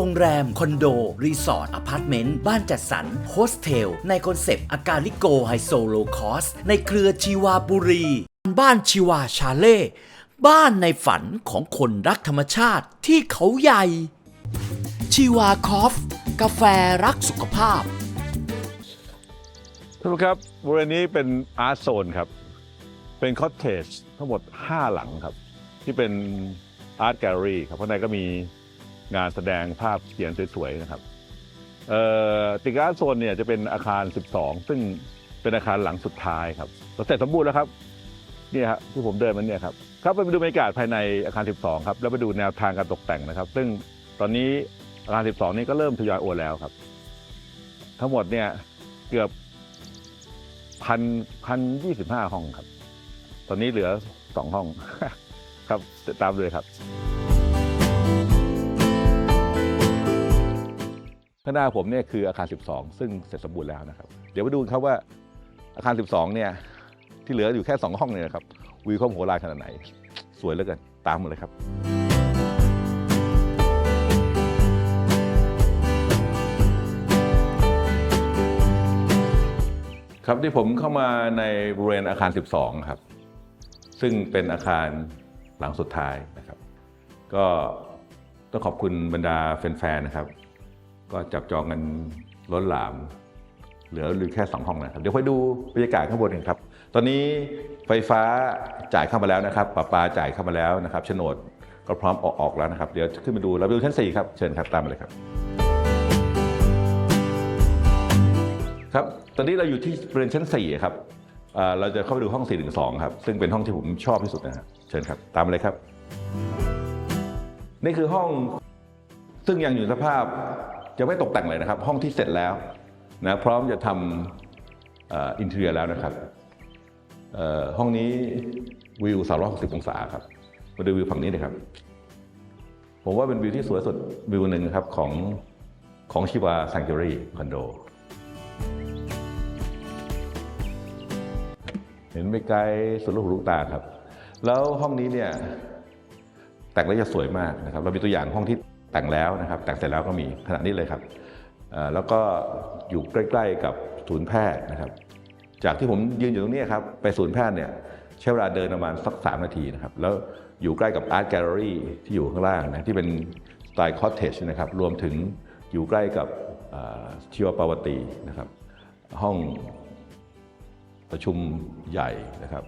โรงแรม คอนโด รีสอร์ทอพาร์ตเมนต์ บ้านจัดสรรโฮสเทล ในคอนเซปต์ อากาลิโกไฮโซโลคอส ในเครือชีวาบุรี บ้านชีวาชาเล่ บ้านในฝันของคนรักธรรมชาติที่เขาใหญ่ ชีวาคอฟ กาแฟรักสุขภาพ ท่านผู้ชมครับบริเวณนี้เป็นอาร์ตโซนครับ เป็นคอ t เทจทั้งหมด 5 หลังครับ ที่เป็นอาร์ตแกลเลอรี่ครับข้างในก็มี งานแสดงภาพเขียนสวยๆนะครับติการ์โซนเนี่ยจะเป็นอาคาร 12 ซึ่งเป็นอาคารหลังสุดท้ายครับเราเสร็จสมบูรณ์แล้วครับนี่ครับที่ผมเดินมาเนี่ยครับครับไปดูบรรยากาศภายในอาคาร 12 ครับแล้วไปดูแนวทางการตกแต่งนะครับ ซึ่งตอนนี้อาคาร 12 นี่ก็เริ่มทยอยโอนแล้วครับ ทั้งหมดเนี่ยเกือบพันพันยี่สิบห้าห้องครับ ตอนนี้เหลือสองห้องครับตามเลยครับ ข้างหน้าผมเนี่ยคืออาคาร 12 ซึ่งเสร็จสมบูรณ์แล้วนะครับ เดี๋ยวมาดูครับว่าอาคาร 12 เนี่ยที่เหลืออยู่แค่ 2 ห้องเนี่ยนะครับวิวเขาโหฬารขนาดไหน สวยเหลือเกินตามมาเลยครับครับที่ผมเข้ามาในบริเวณอาคาร 12 ครับ ซึ่งเป็นอาคารหลังสุดท้ายนะครับ ก็ต้องขอบคุณบรรดาแฟนๆนะครับ ก็จับจองกันล้นหลาม เหลือหลือแค่ 2 ห้องนะครับ เดี๋ยวไปดูบรรยากาศข้างบนกันครับ ตอนนี้ไฟฟ้าจ่ายเข้ามาแล้วนะครับประปาจ่ายเข้ามาแล้วนะครับโฉนดก็พร้อมออกออกแล้วนะครับ เดี๋ยวขึ้นไปดูเราไปดูชั้น 4 ครับ เชิญครับตามมาเลยครับ ครับ ตอนนี้เราอยู่ที่บริเวณชั้น 4 ครับเราจะเข้าไปดูห้อง 412 ครับ ซึ่งเป็นห้องที่ผมชอบที่สุดนะฮะเชิญครับตามมาเลยครับ นี่คือห้องซึ่งยังอยู่สภาพ ยังไม่ตกแต่งเลยนะครับ ห้องที่เสร็จแล้วนะพร้อมจะทำอินเทอร์เนียแล้วนะครับห้องนี้วิว 360 องศาครับมาดูวิวฝั่งนี้เลยครับ ผมว่าเป็นวิวที่สวยสุดวิวหนึ่งครับของของชิวาซังเกอรี่คอนโด เห็นไปไกลสุดลูกหูลูกตาครับ แล้วห้องนี้เนี่ยแต่งแล้วจะสวยมากนะครับ เรามีตัวอย่างห้องที่ แต่งแล้วนะครับแต่งเสร็จแล้วก็มีขนาดนี้เลยครับแล้วก็อยู่ใกล้ ๆ กับศูนย์แพทย์นะครับ จากที่ผมยืนอยู่ตรงนี้ครับไปศูนย์แพทย์เนี่ยใช้เวลาเดินประมาณสักสามนาทีนะครับแล้วอยู่ใกล้กับอาร์ตแกลเลอรี่ที่อยู่ข้างล่างนะที่เป็นสไตล์คอ t เทจนะครับรวมถึงอยู่ใกล้กับเอ่อชีวปาวตีนะครับห้องประชุมใหญ่นะครับ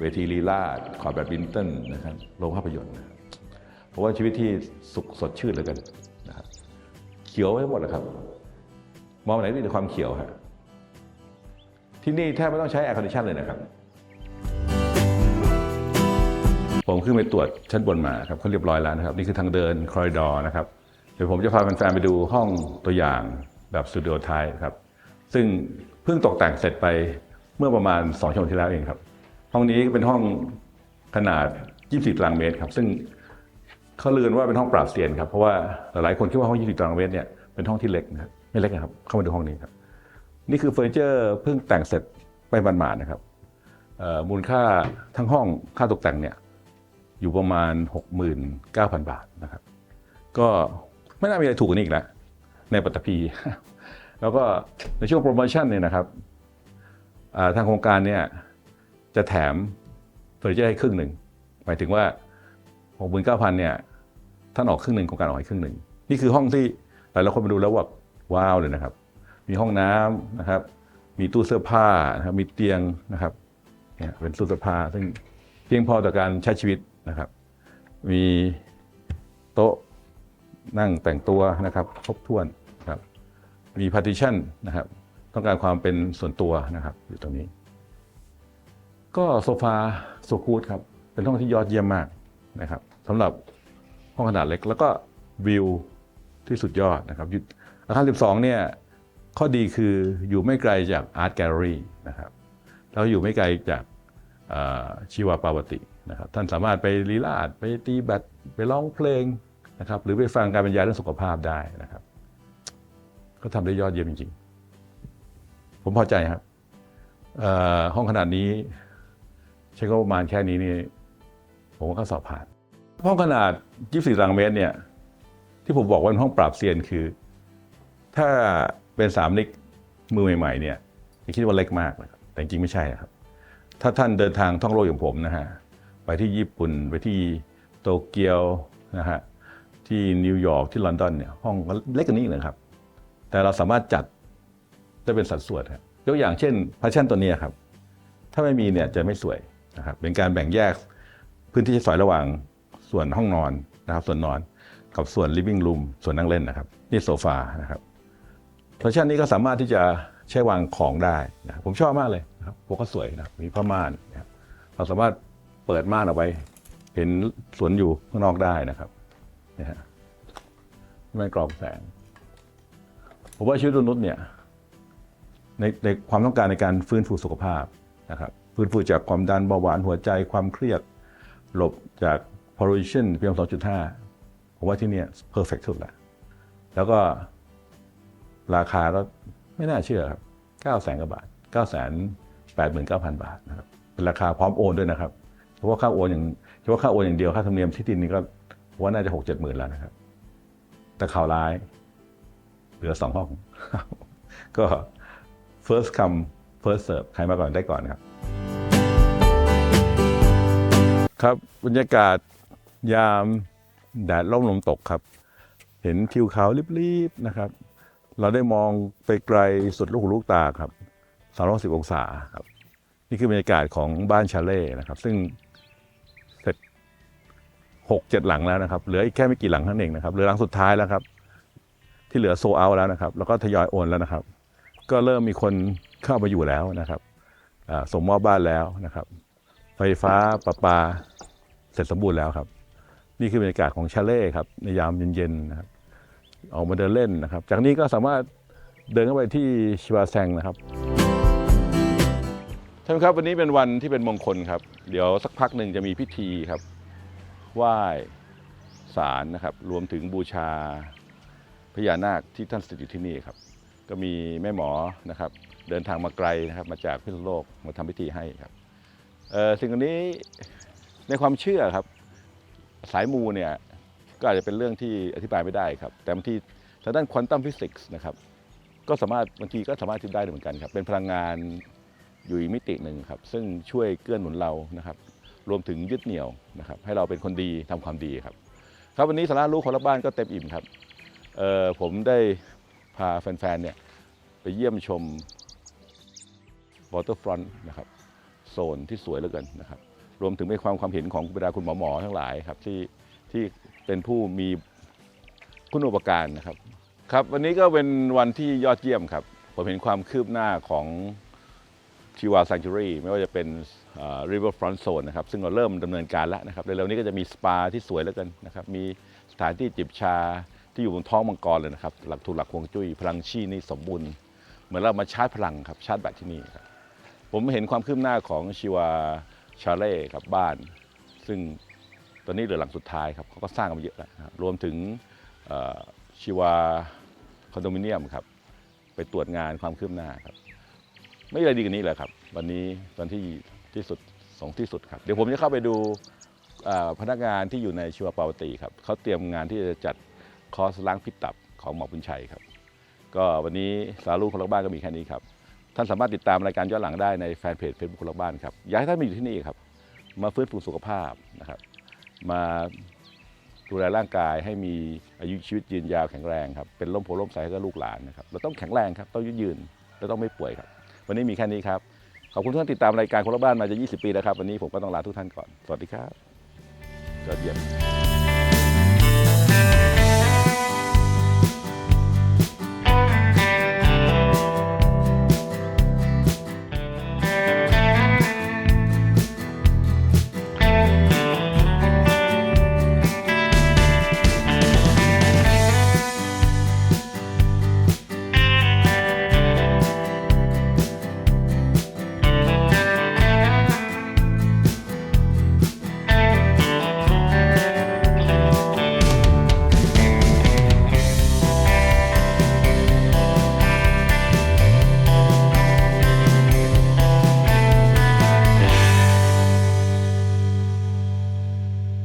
เวทีลีลาดขอร์ดแบดมินตันนะครับโรงภาพยนตร์ นะครับเพราะว่าชีวิตที่สุขสดชื่นเหลยกันนะครับเขียวไว้หมดนะครับ มองไปไหนมีแต่ความเขียวฮะที่นี่แทบไม่ต้องใช้แอร์คอนดิชันเลยนะครับ ผมขึ้นไปตรวจชั้นบนมาครับเขาเรียบร้อยแล้วนะครับ นี่คือทางเดินคอริดอร์นะครับเดี๋ยวผมจะพาแฟนๆไปดูห้องตัวอย่างแบบสตูดิโอไทป์ครับ ซึ่งเพิ่งตกแต่งเสร็จไปเมื่อประมาณ2ชั่วโมงที่แล้วเองครับ ห้องนี้เป็นห้องขนาด 24ตารางเมตรครับ ซึ่ง เขาเลือนว่าเป็นห้องปราบเซียนครับเพราะว่าหลายๆคนคิดว่าห้อง24ตารางเมตรเนี่ยเป็นห้องที่เล็กนะครับไม่เล็กนะครับเข้ามาดูห้องนี้ครับนี่คือเฟอร์นิเจอร์เพิ่งแต่งเสร็จไปหมานะครับมูลค่าทั้งห้องค่าตกแต่งเนี่ยอยู่ประมาณ 69,000 บาทนะครับ ก็ไม่น่ามีอะไรถูกกว่านี้อีกแล้วในปัตตภีแล้วก็ในช่วงโปรโมชั่นเนี่ยนะครับทางโครงการเนี่ยจะแถมเฟอร์นิเจอร์ให้ครึ่งหนึ่งหมายถึงว่า 69,000เนี่ย ท่านออกครึ่งหนึ่งโครงการออกให้ครึ่งหนึ่งนี่คือห้องที่หลายๆคนมาดูแล้วแบบว้าวเลยนะครับ มีห้องน้ำนะครับ มีตู้เสื้อผ้านะครับมีเตียงนะครับเนี่ยเป็นตู้เสื้อผ้าซึ่งเพียงพอต่อการใช้ชีวิตนะครับ มีโต๊ะนั่งแต่งตัวนะครับครบถ้วนครับมี partition นะครับ ต้องการความเป็นส่วนตัวนะครับ อยู่ตรงนี้ ก็โซฟาโซคูดครับ เป็นห้องที่ยอดเยี่ยมมากนะครับสำหรับ ห้องขนาดเล็ก แล้วก็วิวที่สุดยอดนะครับอาคาร 12 เนี่ยข้อดีคืออยู่ไม่ไกลจากอาร์ตแกลเลอรี่นะครับแล้วอยู่ไม่ไกลจากชีวปาวตินะครับท่านสามารถไปลีลาดไปตีแบดไปร้องเพลงนะครับหรือไปฟังการบรรยายเรื่องสุขภาพได้นะครับก็ทำได้ยอดเยี่ยมจริงๆ ผมพอใจครับห้องขนาดนี้ ใช้งบประมาณแค่นี้นี่ผมก็สอบผ่าน ห้องขนาด 24ตารางเมตรเนี่ยที่ผมบอกว่าเป็นห้องปราบเซียนคือ ถ้าเป็นสามนิกมือใหม่ๆเนี่ยจะคิดว่าเล็กมากนะครับแต่จริงไม่ใช่นะครับ ถ้าท่านเดินทางท่องโลกอย่างผมนะฮะไปที่ญี่ปุ่นไปที่โตเกียวนะฮะที่นิวยอร์กที่ลอนดอนเนี่ยห้องเล็กกว่านี้อีกนะครับ แต่เราสามารถจัดได้เป็นสัดส่วนครับยกอย่างเช่นพาชั่นตัวนี้ครับ ถ้าไม่มีเนี่ยจะไม่สวยนะครับเป็นการแบ่งแยกพื้นที่ใช้สอยระหว่าง ส่วนห้องนอนนะครับส่วนนอนกับส่วน living room ส่วนนั่งเล่นนะครับ นี่โซฟานะครับเพราะฉะนั้นนี้ก็สามารถที่จะใช้วางของได้นะผมชอบมากเลยนะครับพวกก็สวยนะมีผ้าม่านนะครับเราสามารถเปิดม่านออกไป เห็นสวนอยู่ข้างนอกได้นะครับนะฮะไม่กรอบแสงผมว่าชีวิตมนุษย์เนี่ยในในความต้องการในการฟื้นฟูสุขภาพนะครับฟื้นฟูจากความดันเบาหวานหัวใจความเครียดหลบจาก pollution PM 2.5ผมว่าที่เนี่ย perfect สุดแล้วแล้วก็ราคาก็ไม่น่าเชื่อครับ9แสนกว่าบาท9แสน89,000บาทนะครับเป็นราคาพร้อมโอนด้วยนะครับเพราะว่าค่าโอนอย่างเฉพาะค่าโอนอย่างเดียวค่าธรรมเนียมที่ดินนี่ก็ว่าน่าจะ6 7หมื่นแล้วนะครับ แต่ข่าวร้าย เหลือสองห้อง ก็ first come first serve ใครมาก่อนได้ก่อนครับ ครับบรรยากาศ ยามแดดร่มลมตกครับ เห็นทิวเขารีบๆนะครับ เราได้มองไปไกลสุดลูกหูลูกตาครับ310องศาครับ นี่คือบรรยากาศของบ้านชาเล่นะครับ ซึ่งเสร็จหกเจ็ดหลังแล้วนะครับ เหลืออีกแค่ไม่กี่หลังเท่านั้นเองนะครับเหลือหลังสุดท้ายแล้วครับ ที่เหลือโซเอาแล้วนะครับ แล้วก็ทยอยโอนแล้วนะครับ ก็เริ่มมีคนเข้ามาอยู่แล้วนะครับส่งมอบบ้านแล้วนะครับ ไฟฟ้าประปาเสร็จสมบูรณ์แล้วครับ นี่คือบรรยากาศของชาเล่ครับในยามเย็นๆนะครับออกมาเดินเล่นนะครับ จากนี้ก็สามารถเดินเข้าไปที่ชิวาแซงนะครับท่านครับวันนี้เป็นวันที่เป็นมงคลครับ เดี๋ยวสักพักหนึ่งจะมีพิธีครับไหว้ศาลนะครับ รวมถึงบูชาพญานาคที่ท่านสถิตอยู่ที่นี่ครับ ก็มีแม่หมอนะครับ เดินทางมาไกลนะครับ มาจากพิษณุโลกมาทำพิธีให้ครับสิ่งอันนี้ในความเชื่อครับ สายมูเนี่ยก็อาจจะเป็นเรื่องที่อธิบายไม่ได้ครับ แต่บางทีทางด้านควอนตัมฟิสิกส์นะครับก็สามารถบางทีก็สามารถอธิบายได้เหมือนกันครับ เป็นพลังงานอยู่อีกมิติหนึ่งครับ ซึ่งช่วยเกื้อหนุนเรานะครับ รวมถึงยึดเหนี่ยวนะครับ ให้เราเป็นคนดีทำความดีครับ ครับวันนี้สาระรู้คนละบ้านก็เต็มอิ่มครับเออผมได้พาแฟนๆเนี่ยไปเยี่ยมชม waterfront นะครับ โซนที่สวยเหลือเกินนะครับ รวมถึงเป็นความความเห็นของบรรดาคุณหมอหมอทั้งหลายครับที่ที่เป็นผู้มีคุณอุปการนะครับครับวันนี้ก็เป็นวันที่ยอดเยี่ยมครับ ผมเห็นความคืบหน้าของชีวา s ั n จูรี่ไม่ว่าจะเป็นริเวอร์ฟรอนต์โซนนะครับซึ่งเราเริ่มดำเนินการแล้วนะครับเร็วๆนี้ก็จะมีสปาที่สวยแล้วกันนะครับมีสถานที่จิบชาที่อยู่บนท้องมังกรเลยนะครับหลักถูกหลักฮวงจุ้ยพลังชีนี่สมบูรณ์เหมือนเรามาชาร์จพลังครับชาร์จแบตที่นี่ครับผมเห็นความคืบหน้าของชีวา ชาเล่ครับบ้าน ซึ่งตอนนี้เหลือหลังสุดท้ายครับเขาก็สร้างกันมาเยอะแล้วครับรวมถึงชีวาคอนโดมิเนียมครับไปตรวจงานความคืบหน้าครับ ไม่มีอะไรดีกว่านี้เลยครับ วันนี้ตอนที่ที่สุดสองที่สุดครับ เดี๋ยวผมจะเข้าไปดูพนักงานที่อยู่ในชีวปาวตีครับเขาเตรียมงานที่จะจัดคอร์สล้างพิษตับของหมอบุญชัยครับ ก็วันนี้สารูคนละบ้านก็มีแค่นี้ครับ ท่านสามารถติดตามรายการย้อนหลังได้ในแฟนเพจเฟซบุ๊กคนละบ้านครับ อยากให้ท่านมาอยู่ที่นี่ครับ มาฟื้นฟูสุขภาพนะครับ มาดูแลร่างกายให้มีอายุชีวิตยืนยาวแข็งแรงครับเป็นร่มโพล่มใสให้กับลูกหลานนะครับเราต้องแข็งแรงครับต้องยืดยืนและต้องไม่ป่วยครับ วันนี้มีแค่นี้ครับ ขอบคุณทุกท่านติดตามรายการคนละบ้านมาจะ 20 ปีแล้วครับ วันนี้ผมก็ต้องลาทุกท่านก่อน สวัสดีครับยอดเยี่ยม